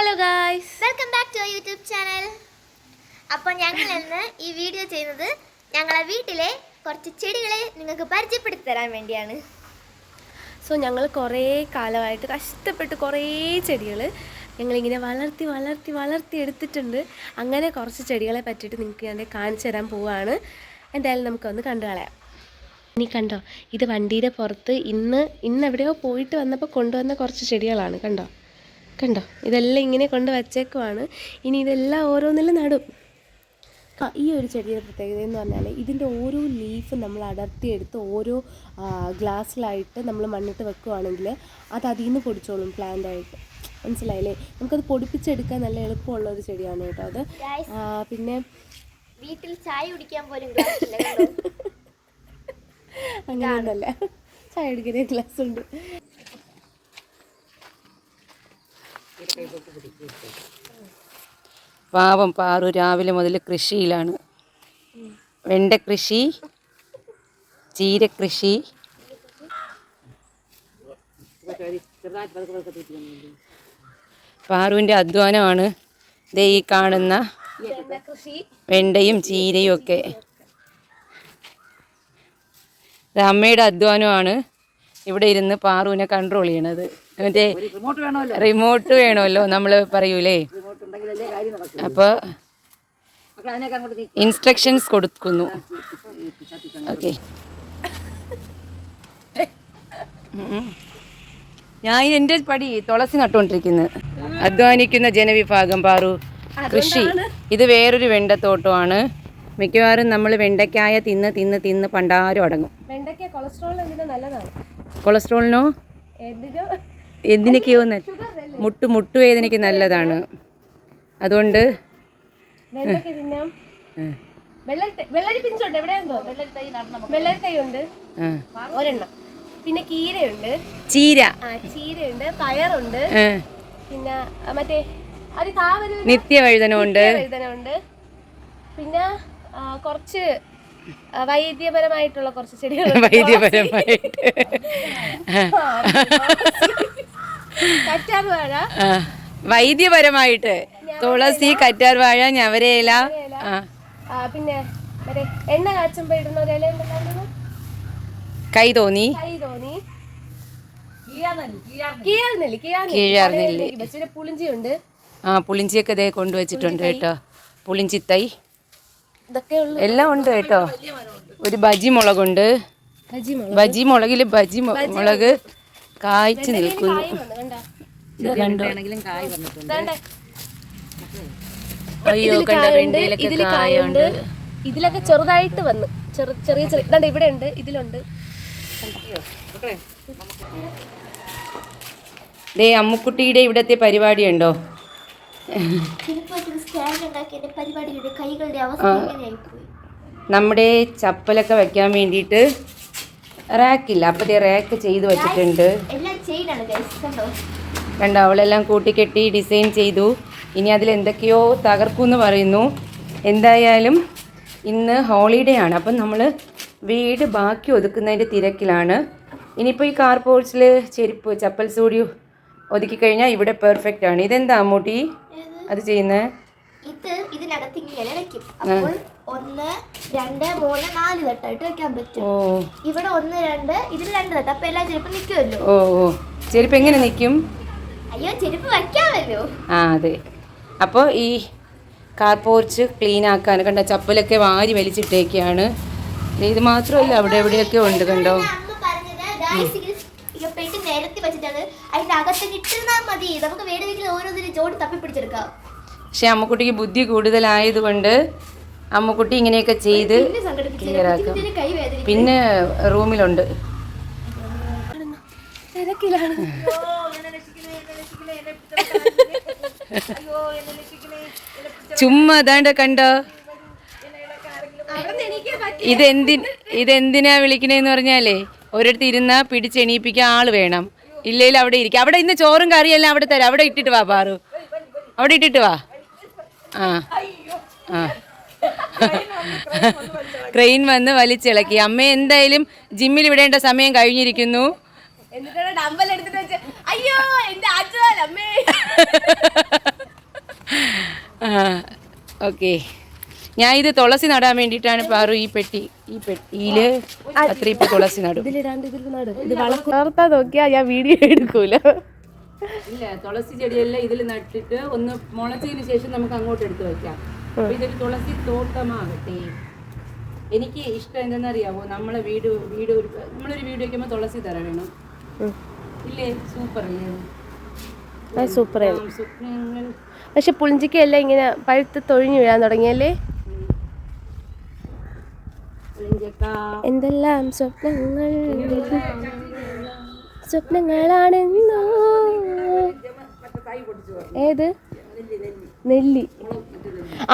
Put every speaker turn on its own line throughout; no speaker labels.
Hello guys
welcome back to YouTube channel അപ്പോൾ ഞങ്ങൾ ഇന്ന് ഈ വീഡിയോ ചെയ്യുന്നത് ഞങ്ങളെ വീട്ടിലെ കുറച്ച് ചെടികളെ നിങ്ങൾക്ക് പരിചയപ്പെടുത്തി തരാൻ വേണ്ടിയാണ്.
സോ ഞങ്ങൾ കുറേ കാലമായിട്ട് കഷ്ടപ്പെട്ട് കുറേ ചെടികൾ ഞങ്ങളിങ്ങനെ വളർത്തി വളർത്തി വളർത്തി എടുത്തിട്ടുണ്ട്. അങ്ങനെ കുറച്ച് ചെടികളെ പറ്റിയിട്ട് നിങ്ങൾക്ക് ഞാൻ കാണിച്ചു തരാൻ പോവാണ്. എന്തായാലും നമുക്കൊന്ന് കണ്ടു കളയാം. ഇനി കണ്ടോ ഇത് വണ്ടിയുടെ പുറത്ത് ഇന്ന് ഇന്ന് എവിടെയോ പോയിട്ട് വന്നപ്പോൾ കൊണ്ടുവന്ന കുറച്ച് ചെടികളാണ്. കണ്ടോ? കണ്ടോ? ഇതെല്ലാം ഇങ്ങനെ കൊണ്ട് വച്ചേക്കുവാണ്. ഇനി ഇതെല്ലാം ഓരോന്നിലും നടും. ആ, ഈ ഒരു ചെടിയുടെ പ്രത്യേകത എന്ന് പറഞ്ഞാൽ ഇതിന്റെ ഓരോ ലീഫ് നമ്മൾ അടർത്തിയെടുത്ത് ഓരോ ഗ്ലാസ്സിലായിട്ട് നമ്മൾ മണ്ണിട്ട് വെക്കുവാണെങ്കിൽ അത് അതിൽ നിന്ന് പൊടിച്ചോളും പ്ലാന്റായിട്ട് ആയിട്ട്. മനസ്സിലായില്ലേ? നമുക്കത് പൊടിപ്പിച്ചെടുക്കാൻ നല്ല എളുപ്പമുള്ള ഒരു ചെടിയാണ് കേട്ടോ അത്. പിന്നെ
വീട്ടിൽ ചായ കുടിക്കാൻ പോലും അങ്ങനെയാണല്ലേ.
അങ്ങനെയൊന്നല്ല ചായ കുടിക്കുന്ന ഗ്ലാസ് ഉണ്ട്
പാവം പാറു രാവിലെ മുതൽ കൃഷിയിലാണ്. വെണ്ട കൃഷി ചീരകൃഷി പാറുവിന്റെ അധ്വാനമാണ് ദേ ഈ കാണുന്ന വെണ്ടയും ചീരയും ഒക്കെ. ഇത് അമ്മയുടെ അധ്വാനമാണ് ഇവിടെ ഇരുന്ന് പാറുവിനെ കൺട്രോൾ ചെയ്യണത്. മറ്റേ റിമോട്ട് വേണമല്ലോ. നമ്മൾ പറയൂലേ? അപ്പോൾ ഇൻസ്ട്രക്ഷൻസ് കൊടുക്കുന്നു. ഓക്കെ. ഞാൻ എന്റെ പടി തുളസി നട്ടുകൊണ്ടിരിക്കുന്നത് അധ്വാനിക്കുന്ന ജനവിഭാഗം പാറു കൃഷി. ഇത് വേറൊരു വെണ്ടത്തോട്ടമാണ്. മിക്കവാറും നമ്മൾ വെണ്ടയ്ക്കായ തിന്ന് തിന്ന് തിന്ന് പണ്ടാരും അടങ്ങും. കൊളസ്ട്രോളിനോ?
എന്തിനോ?
എന്തിനൊക്കെയോ മുട്ടു മുട്ട് മുട്ടുവേദനയ്ക്ക് നല്ലതാണ്. അതുകൊണ്ട്
വെണ്ടയ്ക്ക തിന്നാം.
ഉം.
വെള്ളരി വെള്ളരി പിഞ്ചുണ്ട് എവിടെയാണെന്നോ വെള്ളരി തൈ ഉണ്ട് ഒരെണ്ണം. പിന്നെ കീരയുണ്ട്.
ചീര.
ആ ചീരയുണ്ട്. പയറുണ്ട്. പിന്നെ മറ്റേ
നിത്യവഴുതനമുണ്ട്.
വഴുതനുണ്ട് പിന്നെ കുറച്ച് വൈദ്യപരമായിട്ടുള്ള കുറച്ച് ചെടികൾ
വൈദ്യപരമായിട്ട്
കറ്റാർ വാഴ
വൈദ്യപരമായിട്ട് തുളസി കറ്റാർവാഴ ഞവരയില.
പിന്നെ എണ്ണ കാച്ചുമ്പോ ഇടുന്ന ഒരു ഇല ഉണ്ടല്ലോ
കൈ തോന്നി.
കീഴാർനെല്ലി പുളിഞ്ചിയുണ്ട്.
ആ പുളിഞ്ചിയൊക്കെ ദേ കൊണ്ടുവച്ചിട്ടുണ്ട് കേട്ടോ. പുളിഞ്ചിത്തൈ. എല്ലാം ഉണ്ട് കേട്ടോ. ഒരു ബജി മുളകുണ്ട്.
ബജി മുളക്.
ബജി മുളകിൽ ബജി മുളക് കായ്ച്ചു നിൽക്കുന്നു.
കായ് വന്നു, കണ്ടോ? കായുണ്ട്,
കായുണ്ട്.
ഇതിലൊക്കെ ചെറുതായിട്ട് വന്ന് ചെറു ചെറിയ ചെറിയ. ഇതാണ്ട് ഇവിടെ ഉണ്ട് ഇതിലുണ്ട്.
ദേ അമ്മുക്കുട്ടിയുടെ ഇവിടത്തെ പരിപാടി ഉണ്ടോ നമ്മുടെ ചപ്പലൊക്കെ വെക്കാൻ വേണ്ടിയിട്ട് റാക്കില്ല. അപ്പോൾ ദേ റാക്ക് ചെയ്തു വെച്ചിട്ടുണ്ട്.
കണ്ട
അവളെല്ലാം കൂട്ടിക്കെട്ടി ഡിസൈൻ ചെയ്തു. ഇനി അതിൽ എന്തൊക്കെയോ തകർക്കുമെന്ന് പറയുന്നു. എന്തായാലും ഇന്ന് ഹോളിഡേ ആണ്. അപ്പം നമ്മൾ വീട് ബാക്കി ഒതുക്കുന്നതിന്റെ തിരക്കിലാണ്. ഇനിയിപ്പോൾ ഈ കാർ പോർച്ചിൽ ചെരുപ്പ് ചപ്പൽ സൂടി ഒതുക്കി കഴിഞ്ഞാൽ ഇവിടെ പെർഫെക്റ്റ് ആണ്. ഇതെന്താ അമ്മൂട്ടി? അത് ചെയ്യുന്നത്
ഇത് ഇതിനകത്ത് ഇങ്ങനെ വെക്കും അപ്പോൾ ഒന്ന് രണ്ട് മൂന്ന് നാല് തട്ടായിട്ട് വെക്കാൻ പറ്റും. ഇവിടെ ഒന്ന് രണ്ട് ഇതിൽ രണ്ട് തട്ട് അപ്പൊ എല്ലാം ചെരുപ്പ് നിൽക്കുമല്ലോ.
ഓ ഓ. ചെരുപ്പ് എങ്ങനെ നിൽക്കും?
അയ്യോ ചെരുപ്പ് വെക്കാമല്ലോ
ആ അതെ. അപ്പോൾ ഈ കാർ പോർച്ച് ക്ലീൻ ആക്കാൻ കണ്ട ചപ്പലൊക്കെ വാരി വലിച്ചിട്ടേക്കാണ്. ഇത് മാത്രമല്ല അവിടെ എവിടെയൊക്കെ ഉണ്ട് കണ്ടോ?
നിരത്തി വെച്ചിട്ടാണ്. അതിന്റെ അകത്ത് കിട്ടുന്നാൽ മതി. നമുക്ക് ഓരോന്നിനും ജോഡി തപ്പി പിടിച്ചെടുക്കാം
പക്ഷെ അമ്മക്കുട്ടിക്ക് ബുദ്ധി കൂടുതലായതുകൊണ്ട് അമ്മക്കുട്ടി ഇങ്ങനെയൊക്കെ ചെയ്ത്
ക്ലിയറാക്കും
ക്ലിയർ ആക്കും. പിന്നെ റൂമിലുണ്ട്. ചുമ്മാ അതാണ്ട് കണ്ടോ? ഇതെന്തി ഇതെന്തിനാ വിളിക്കണേന്ന് പറഞ്ഞാലേ ഒരിടത്ത് ഇരുന്നാ പിടിച്ചെണീപ്പിക്കാൻ ആൾ വേണം. ഇല്ലെങ്കിൽ അവിടെ ഇരിക്കും. അവിടെ ഇന്ന് ചോറും കറിയെല്ലാം അവിടെ തരാം. അവിടെ ഇട്ടിട്ട് വാ പാറു. അവിടെ ഇട്ടിട്ട് വാ. ആ. ആ. ക്രെയിൻ വന്ന് വലിച്ചിളക്കി. അമ്മ എന്തായാലും ജിമ്മിൽ വിടേണ്ട സമയം കഴിഞ്ഞിരിക്കുന്നു.
അയ്യോ എന്റെ ആറ്റുകാലമ്മേ.
ഓക്കെ. ഞാൻ ഇത് തുളസി നടാൻ വേണ്ടിട്ടാണ് പാറു ഈ പെട്ടി ഈ പെട്ടിയിൽ അത്ര ഇപ്പൊ തുളസി നടും.
വളർത്താൻ നോക്കിയാ ഞാൻ വീഡിയോ എടുക്കൂല.
ഇല്ല തുളസി ചെടിയെല്ലാം ഇതിൽ നട്ടിട്ട് ഒന്ന് മുളച്ചതിന് ശേഷം നമുക്ക് അങ്ങോട്ട് എടുത്ത് വെക്കാം. അപ്പൊ ഇതൊരു തുളസി തോട്ടമാകട്ടെ. എനിക്ക് ഇഷ്ടം എന്തെന്നറിയാവോ? നമ്മളെ വീട് വീട് ഒരു നമ്മളൊരു വീട് വെക്കുമ്പോൾ തുളസി തറ വേണം. ഇല്ലേ? സൂപ്പർ
സൂപ്പർ പക്ഷെ പുളിഞ്ചിക്ക എല്ലാം ഇങ്ങനെ പഴുത്ത് തൊഴിഞ്ഞു വീഴാൻ തുടങ്ങിയല്ലേ? എന്തെല്ലാം സ്വപ്നങ്ങൾ? സ്വപ്നങ്ങളാണെന്നോ? ഏത്? നെല്ലി.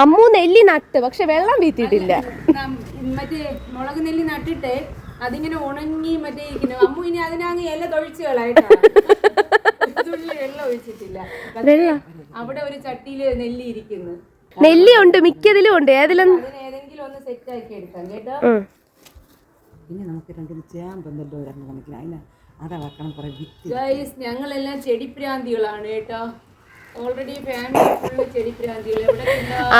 അമ്മു നെല്ലി നട്ട് പക്ഷെ വെള്ളം വീത്തിയിട്ടില്ല.
മുളക് നെല്ലി നട്ടിട്ട് അതിങ്ങനെ ഉണങ്ങി മറ്റേ ഇരിക്കുന്നു. അമ്മു ഇനി അതിനങ്ങ് ഇല തൊഴിച്ചു കളായിട്ടാ തുള്ളി വെള്ളം ഒഴിച്ചിട്ടില്ല. അവിടെ ഒരു ചട്ടിയിൽ നെല്ലി ഇരിക്കുന്നു.
നെല്ലി ഉണ്ട് മിക്കതിലും ഉണ്ട്. ഏതിലും?
അതിന് ഏതെങ്കിലും ഒന്ന് സെറ്റ് ആക്കി എടുക്കാം കേട്ടോ.
പിന്നെ നമുക്ക് രണ്ടും ചേമ്പെന്തല്ലോ ഒരെണ്ണം കണക്കിന് അതിന് അതാ വെക്കണം കുറെ വിത്ത്.
ഗൈസ് ഞങ്ങളെല്ലാം ചെടിപ്രാന്തികളാണ് കേട്ടോ?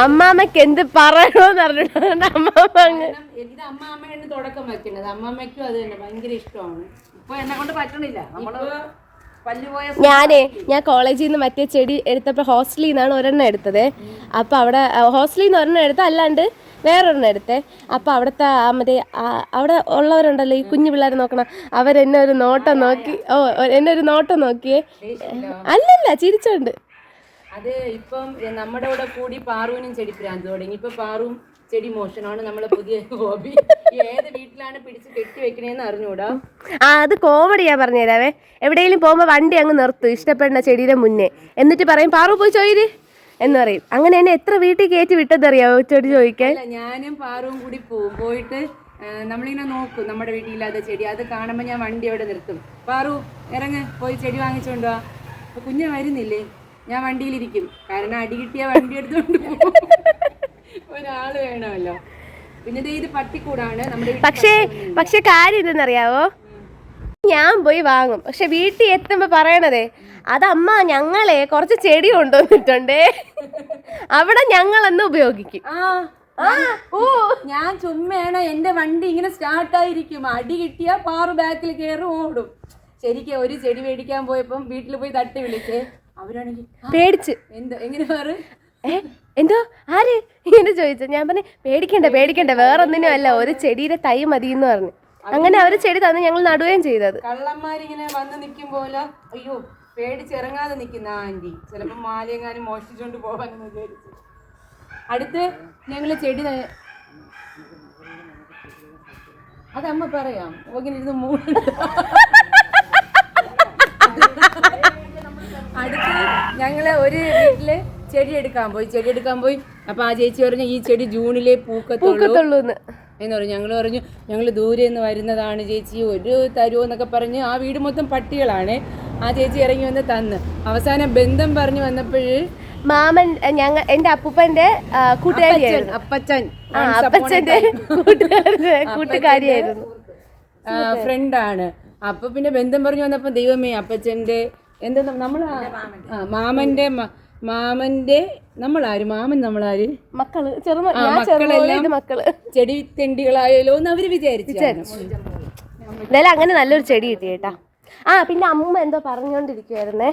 അമ്മാമ്മക്ക് എന്ത് പറയണോന്ന് അറിഞ്ഞിട്ടുണ്ട് അമ്മാമ്മ അങ്ങ്
ഇത് അമ്മാമ്മയാണ് തുടക്കം വെക്കുന്നത് അമ്മാമ്മയ്ക്കും അത് തന്നെ ഭയങ്കര ഇഷ്ടമാണ്.
ഇപ്പൊ എന്നെ കൊണ്ട് പറ്റണില്ല. നമ്മൾ പല്ല് പോയ
ഞാനേ ഞാൻ കോളേജിൽ നിന്ന് മറ്റേ ചെടി എടുത്തപ്പോൾ ഹോസ്റ്റലിൽ നിന്നാണ് ഒരെണ്ണം എടുത്തത്. അപ്പോൾ അവിടെ ഹോസ്റ്റലിൽ നിന്ന് ഒരെണ്ണം എടുത്ത് അല്ലാണ്ട് വേറൊരെണ്ണം എടുത്തേ. അപ്പോൾ അവിടുത്തെ മറ്റേ അവിടെ ഉള്ളവരുണ്ടല്ലോ ഈ കുഞ്ഞു പിള്ളേരെ നോക്കണം അവരെന്നെ ഒരു നോട്ടം നോക്കി ഓ എന്നെ ഒരു നോട്ടം നോക്കിയേ. അല്ലല്ല ചിരിച്ചോണ്ട്.
അത് ഇപ്പം നമ്മുടെ കൂടെ കൂടി പാറുവിനും ചെടി പ്രാന്ത് തുടങ്ങി. ഇപ്പൊ പാറും ചെടി മോഷണമാണ് നമ്മളെ പുതിയ ഹോബി. ഏത് വീട്ടിലാണ് പിടിച്ച് കെട്ടി വെക്കണേന്ന് അറിഞ്ഞൂടാ.
ആ അത് കോമഡിയാ പറഞ്ഞുതരാവേ എവിടെയെങ്കിലും പോകുമ്പോ വണ്ടി അങ്ങ് നിർത്തും ഇഷ്ടപ്പെടുന്ന ചെടിയുടെ മുന്നേ. എന്നിട്ട് പറയും പാറു പോയി ചോയിര്. എന്ന് പറയും. അങ്ങനെ എന്നെ എത്ര വീട്ടിൽ കയറ്റി വിട്ടതറിയാവോ ചെടി ചോദിക്കാൻ?
ഞാനും പാറുവും കൂടി പോവും. പോയിട്ട് നമ്മളിങ്ങനെ നോക്കും നമ്മുടെ വീട്ടിലില്ലാത്ത ചെടി. അത് കാണുമ്പോൾ ഞാൻ വണ്ടി അവിടെ നിർത്തും. പാറു ഇറങ്ങ്. പോയി ചെടി വാങ്ങിച്ചോണ്ടുവാ കുഞ്ഞ് വരുന്നില്ലേ? ഞാൻ വണ്ടിയിലിരിക്കും. കാരണം അടി കിട്ടിയ വണ്ടി എടുത്തോണ്ട് പോകും. ഒരാൾ വേണമല്ലോ. പിന്നെ ദേ ഇത് പട്ടിക്കൂടാണ്. നമ്മുടെ
പക്ഷേ പക്ഷേ കാര്യം ഇതെന്നറിയാവോ? ഞാൻ പോയി വാങ്ങും. പക്ഷെ വീട്ടിൽ എത്തുമ്പോ പറയണതേ അതമ്മ ഞങ്ങളെ കുറച്ച് ചെടി കൊണ്ടുവന്നിട്ടുണ്ടേ. അവിടെ ഞങ്ങളന്ന് ഉപയോഗിക്കും. ഓ.
ഞാൻ ചുമ്മയാണ് എന്റെ വണ്ടി ഇങ്ങനെ സ്റ്റാർട്ടായിരിക്കും അടി കിട്ടിയ പാറു ബാക്കിൽ കയറും ഓടും. ശരിക്കും ഒരു ചെടി മേടിക്കാൻ പോയപ്പം വീട്ടിൽ പോയി തട്ടി വിളിച്ച്. അവരാണെങ്കിൽ
പേടിച്ച്.
എന്താ എങ്ങനെ പാറ്
എന്തോ? ആര്? ഇങ്ങനെ ചോദിച്ചു. ഞാൻ പറഞ്ഞു പേടിക്കണ്ട പേടിക്കണ്ട വേറൊന്നിനും അല്ല. ഒരു ചെടിയുടെ തൈ മതി എന്ന് പറഞ്ഞു. അങ്ങനെ അവർ ചെടി തന്നെ ഞങ്ങൾ നടുകയും ചെയ്തത്.
കള്ളന്മാരിങ്ങനെ വന്ന് നിൽക്കും പോലെ അയ്യോ പേടിച്ചിറങ്ങാതെ നിൽക്കുന്ന ആന്റി ചിലപ്പോൾ മാലയെങ്ങാനും മോഷ്ടിച്ചോണ്ട് പോകാനെന്ന് വിചാരിച്ചു. അടുത്ത് ഞങ്ങൾ ചെടി അതമ്മ പറയാം. ഓകിനിരുന്ന് ഇരുന്ന് മൂന്ന് അടുത്ത് ഞങ്ങൾ ഒരു വീട്ടിൽ ചെടി എടുക്കാൻ പോയി ചെടി എടുക്കാൻ പോയി. അപ്പൊ ആ ചേച്ചി പറഞ്ഞു ഈ ചെടി ജൂണിലെ പൂക്കത്തുള്ളൂ. എന്ന് പറഞ്ഞു. ഞങ്ങൾ പറഞ്ഞു ഞങ്ങൾ ദൂരെ നിന്ന് വരുന്നതാണ് ചേച്ചി ഒരു തരുമോ എന്നൊക്കെ പറഞ്ഞ് ആ വീട് മൊത്തം പട്ടികളാണ്. ആ ചേച്ചി ഇറങ്ങി വന്ന് തന്ന്. അവസാനം ബന്ധം പറഞ്ഞു വന്നപ്പോഴ്
മാമൻ ഞങ്ങൾ എന്റെ അപ്പൂപ്പന്റെ കൂട്ടുകാരിയായിരുന്നു.
അപ്പച്ചൻ
അപ്പച്ചന്റെ കൂട്ടുകാരിയായിരുന്നു.
ഫ്രണ്ടാണ് അപ്പൊ പിന്നെ ബന്ധം പറഞ്ഞു വന്നപ്പോ ദൈവമേ അപ്പച്ചന്റെ എന്താ നമ്മൾ മാമന്റെ. മാമന്റെ നമ്മളാര്? മാമൻ നമ്മളാര്?
മക്കൾ.
മക്കളെല്ലാം
മക്കൾ.
ചെടി തെണ്ടികളായാലോ എന്ന് അവർ വിചാരിച്ചു.
എന്തായാലും അങ്ങനെ നല്ലൊരു ചെടി കിട്ടി കേട്ടാ. ആ പിന്നെ അമ്മ എന്തോ പറഞ്ഞോണ്ടിരിക്കുവായിരുന്നേ.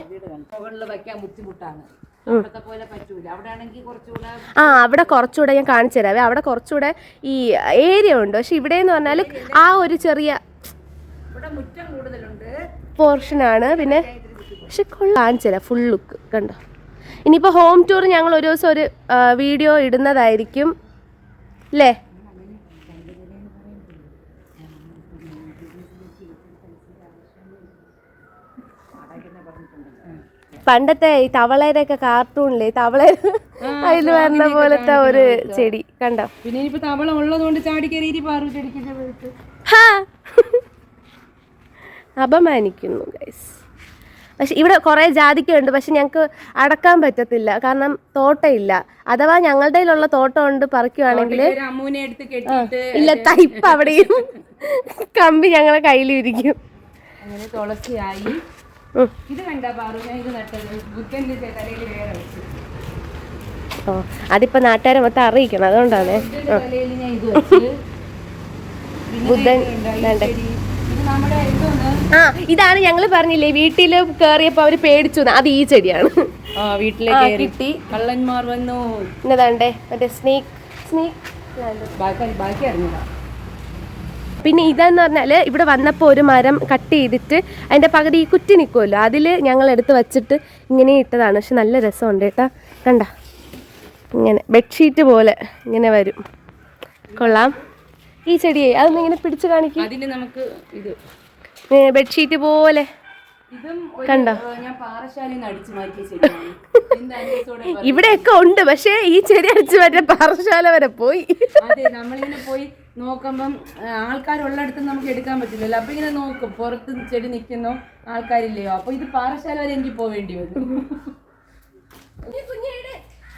വെക്കാൻ ബുദ്ധിമുട്ടാണ്.
ആ അവിടെ കുറച്ചുകൂടെ ഞാൻ കാണിച്ചു തരാവേ. അവിടെ കുറച്ചുകൂടെ ഈ ഏരിയ ഉണ്ട്. പക്ഷെ ഇവിടെ എന്ന് പറഞ്ഞാൽ ആ ഒരു ചെറിയ
ഇവിടെ മുറ്റം കൂടുതലുണ്ട്.
പോർഷനാണ്. പിന്നെ പക്ഷെ കൊള്ളാണിച്ചില്ല ഫുൾ ലുക്ക് കണ്ടോ? ഇനിയിപ്പോൾ ഹോം ടൂർ ഞങ്ങൾ ഒരു ദിവസം ഒരു വീഡിയോ ഇടുന്നതായിരിക്കും. അല്ലേ പണ്ടത്തെ ഈ തവളയുടെയൊക്കെ കാർട്ടൂണില്ലേ തവള അതിൽ വരുന്ന പോലത്തെ ഒരു ചെടി. കണ്ടോ?
പിന്നെ ഇനിയിപ്പോ തവള ഉള്ളതുകൊണ്ട് ചാടി കയറി പാറു
അപമാനിക്കുന്നു ഗൈസ് പക്ഷെ ഇവിടെ കുറേ ജാതിക്കുണ്ട്. പക്ഷെ ഞങ്ങൾക്ക് അടക്കാൻ പറ്റത്തില്ല. കാരണം തോട്ടമില്ല അഥവാ ഞങ്ങളുടെ കയ്യിലുള്ള തോട്ടം ഉണ്ട് പറിക്കുവാണെങ്കിൽ ഇല്ല തൈപ്പ് അവിടെയും കമ്പി ഞങ്ങളെ കയ്യിൽ ഇരിക്കും
അങ്ങനെ തുളസിയായി. ഇത് കണ്ട പാറു ഞാൻ ഇത് നട്ടത്. ബുദ്ധന്റെ തലയിൽ വേറെ വെച്ചു.
ഓ അതിപ്പോ നാട്ടുകാരെ മൊത്തം അറിയിക്കണം. അതുകൊണ്ടാണ്. ബുദ്ധൻ വേണ്ടേ? ആ ഇതാണ് ഞങ്ങൾ പറഞ്ഞില്ലേ വീട്ടിൽ കേറിയപ്പോ അവർ പേടിച്ചു അത് ഈ ചെടിയാണ്.
ആ വീട്ടിലേക്ക്
ആ,
കയറി.
കിട്ടി.
കള്ളന്മാർ വന്നു.
എന്നതാണ്ടേ മറ്റേ സ്നേക്ക് സ്നേക്ക്
ബാക്കി ബാക്കി അറിഞ്ഞില്ല
പിന്നെ ഇതെന്ന് പറഞ്ഞാൽ ഇവിടെ വന്നപ്പോൾ ഒരു മരം കട്ട് ചെയ്തിട്ട് അതിന്റെ പകുതി ഈ കുറ്റി നിൽക്കുമല്ലോ അതിൽ ഞങ്ങൾ എടുത്ത് വെച്ചിട്ട് ഇങ്ങനെ ഇട്ടതാണ്. പക്ഷെ നല്ല രസമുണ്ട് കേട്ടോ. കണ്ട. ഇങ്ങനെ ബെഡ്ഷീറ്റ് പോലെ ഇങ്ങനെ വരും. കൊള്ളാം. ഈ ചെടിയെ അതൊന്നും ഇങ്ങനെ പിടിച്ചു കാണിക്കും.
അതിന് നമുക്ക് ഇത്.
ബെഡ്ഷീറ്റ് പോലെ. കണ്ടോ? ഇവിടെയൊക്കെ ഉണ്ട് പക്ഷേ ഈ ചെടി അടിച്ചു മറ്റേ പാറശാല വരെ പോയി.
അതെ നമ്മളിങ്ങനെ പോയി നോക്കുമ്പം ആൾക്കാരുള്ളിടത്ത് നമുക്ക് എടുക്കാൻ പറ്റില്ലല്ലോ. അപ്പൊ ഇങ്ങനെ നോക്കും പുറത്ത് ചെടി നിൽക്കുന്നു ആൾക്കാരില്ലയോ? അപ്പൊ ഇത് പാറശാല വരെ എനിക്ക് പോവേണ്ടി വരും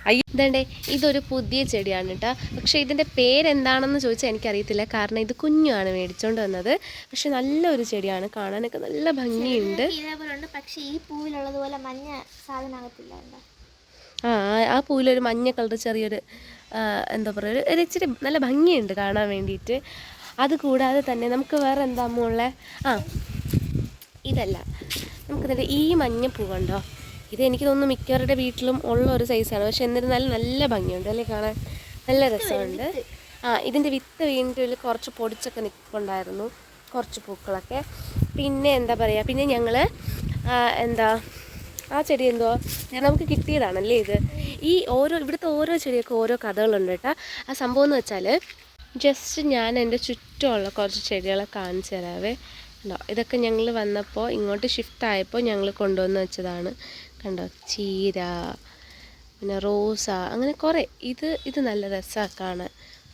ഇതണ്ടേ ഇതൊരു പുതിയ ചെടിയാണ് കേട്ടോ പക്ഷേ ഇതിന്റെ പേരെന്താണെന്ന് ചോദിച്ചാൽ എനിക്കറിയത്തില്ല. കാരണം ഇത് കുഞ്ഞാണ് മേടിച്ചോണ്ട് വന്നത്. പക്ഷെ നല്ലൊരു ചെടിയാണ്. കാണാനൊക്കെ നല്ല ഭംഗിയുണ്ട്.
പക്ഷേ ഈ പൂവിലുള്ളത് പോലെ മഞ്ഞ സാധനമാകത്തില്ല
ആ ആ- പൂവിലൊരു മഞ്ഞ കളർ ചെറിയൊരു എന്താ പറയുക ഒരു- ഇച്ചിരി നല്ല ഭംഗിയുണ്ട് കാണാൻ വേണ്ടിയിട്ട്. അത് കൂടാതെ തന്നെ നമുക്ക് വേറെ എന്താ മോളെ? ആ ഇതല്ല. നമുക്ക് ഈ മഞ്ഞ പൂവുണ്ടോ ഇത് എനിക്ക് തോന്നുന്നു മിക്കവരുടെ വീട്ടിലും ഉള്ള ഒരു സൈസാണ് പക്ഷെ എന്നിരുന്നാലും നല്ല ഭംഗിയുണ്ട് അല്ലേ കാണാൻ? നല്ല രസമുണ്ട്. ആ ഇതിന്റെ വിത്ത് വീണ്ടും കുറച്ച് പൊടിച്ചൊക്കെ നിൽപ്പുണ്ടായിരുന്നു കുറച്ച് പൂക്കളൊക്കെ. പിന്നെ എന്താ പറയുക പിന്നെ ഞങ്ങൾ എന്താ ആ ചെടി എന്തോ നമുക്ക് കിട്ടിയതാണല്ലേ ഇത്. ഈ ഓരോ ഇവിടുത്തെ ഓരോ ചെടിയൊക്കെ ഓരോ കഥകളുണ്ട് കേട്ടോ. ആ സംഭവം എന്ന് വെച്ചാൽ ജസ്റ്റ് ഞാൻ എന്റെ ചുറ്റുമുള്ള കുറച്ച് ചെടികളെ കാണിച്ചു തരാവേ. കണ്ടോ? ഇതൊക്കെ ഞങ്ങൾ വന്നപ്പോൾ ഇങ്ങോട്ട് ഷിഫ്റ്റ് ആയപ്പോൾ ഞങ്ങൾ കൊണ്ടുവന്ന് വെച്ചതാണ്. കണ്ടോ? ചീര പിന്നെ റോസ അങ്ങനെ കുറേ. ഇത് ഇത് നല്ല രസമാണ് കാണാൻ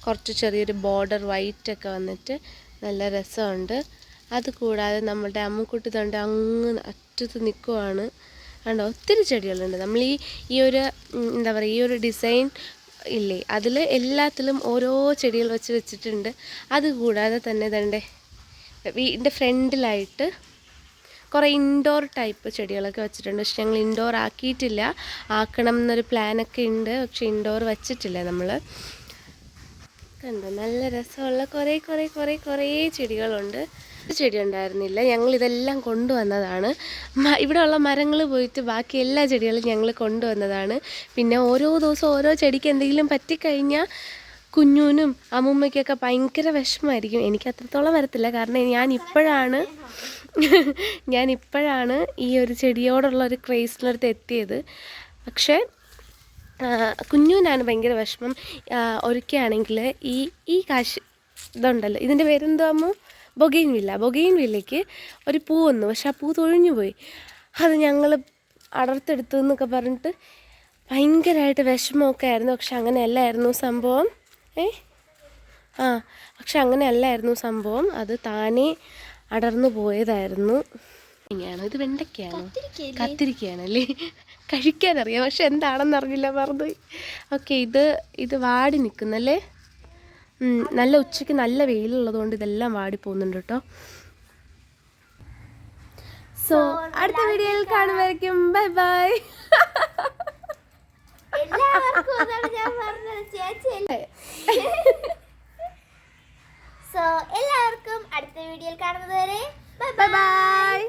കുറച്ച് ചെറിയൊരു ബോർഡർ വൈറ്റ് ഒക്കെ വന്നിട്ട് നല്ല രസമുണ്ട്. അത് കൂടാതെ നമ്മുടെ അമ്മക്കുട്ടി തൊണ്ട് അങ്ങ് അറ്റത്ത് നിൽക്കുവാണ് കണ്ടോ? ഒത്തിരി ചെടികളുണ്ട്. നമ്മൾ ഈ ഈ ഒരു എന്താ പറയുക ഈ ഒരു ഡിസൈൻ ഇല്ലേ? അതിൽ എല്ലാത്തിലും ഓരോ ചെടികൾ വെച്ച് വെച്ചിട്ടുണ്ട്. അത് കൂടാതെ തന്നെ തന്റെ വീടിന്റെ ഫ്രണ്ടിലായിട്ട് കുറേ ഇൻഡോർ ടൈപ്പ് ചെടികളൊക്കെ വെച്ചിട്ടുണ്ട്. പക്ഷെ ഞങ്ങൾ ഇൻഡോർ ആക്കിയിട്ടില്ല. ആക്കണം എന്നൊരു പ്ലാനൊക്കെ ഉണ്ട്. പക്ഷെ ഇൻഡോർ വെച്ചിട്ടില്ല നമ്മൾ കണ്ടോ? നല്ല രസമുള്ള കുറേ കുറേ കുറേ കുറേ ചെടികളുണ്ട്. ചെടി ഉണ്ടായിരുന്നില്ല. ഞങ്ങൾ ഇതെല്ലാം കൊണ്ടുവന്നതാണ്. ഇവിടെ ഇവിടെയുള്ള മരങ്ങൾ പോയിട്ട് ബാക്കി എല്ലാ ചെടികളും ഞങ്ങൾ കൊണ്ടുവന്നതാണ്. പിന്നെ ഓരോ ദിവസവും ഓരോ ചെടിക്ക് എന്തെങ്കിലും പറ്റിക്കഴിഞ്ഞാൽ കുഞ്ഞൂനും അമ്മൂമ്മയ്ക്കൊക്കെ ഭയങ്കര വിഷമമായിരിക്കും. എനിക്ക് അത്രത്തോളം വരത്തില്ല. കാരണം ഞാൻ ഇപ്പോഴാണ് ഞാൻ ഇപ്പോഴാണ് ഈ ഒരു ചെടിയോടുള്ള ഒരു ക്രേസിനടുത്ത് എത്തിയത്. പക്ഷേ കുഞ്ഞു കുഞ്ഞുവിനാണ് ഭയങ്കര വിഷമം. ഒരുക്കുകയാണെങ്കിൽ ഈ ഈ കാശ് ഇതുണ്ടല്ലോ. ഇതിന്റെ പേരെന്തോ അമ്മ? ബൊഗെയിൻ വില്ല ബൊഗെയിൻ വില്ലയ്ക്ക് ഒരു പൂ വന്നു. പക്ഷെ ആ പൂ തൊഴിഞ്ഞു പോയി. അത് ഞങ്ങൾ അടർത്തെടുത്തു എന്നൊക്കെ പറഞ്ഞിട്ട് ഭയങ്കരമായിട്ട് വിഷമമൊക്കെ ആയിരുന്നു. പക്ഷെ അങ്ങനെയല്ലായിരുന്നു സംഭവം. ഏ? ആ പക്ഷെ അങ്ങനെയല്ലായിരുന്നു സംഭവം. അത് താനേ അടർന്നു പോയതായിരുന്നു. ഇങ്ങനെയാണോ? ഇത് വെണ്ടയ്ക്കാണോ കത്തിരിക്കയാണല്ലേ? കഴിക്കാനറിയാം. പക്ഷെ എന്താണെന്ന് അറിഞ്ഞില്ല മറന്നുപോയി ഓക്കെ ഇത് ഇത് വാടി നിൽക്കുന്നല്ലേ? ഉം, നല്ല ഉച്ചയ്ക്ക് നല്ല വെയിലുള്ളത് കൊണ്ട് ഇതെല്ലാം വാടി പോകുന്നുണ്ട് കേട്ടോ. സോ അടുത്ത വീഡിയോയിൽ കാണുമായിരിക്കും. ബൈ ബൈ
എല്ലാവർക്കും ഞാൻ പറഞ്ഞത്. ചേച്ചി സോ എല്ലാവർക്കും അടുത്ത വീഡിയോയിൽ കാണുന്നത് വരെ
ബൈ ബൈ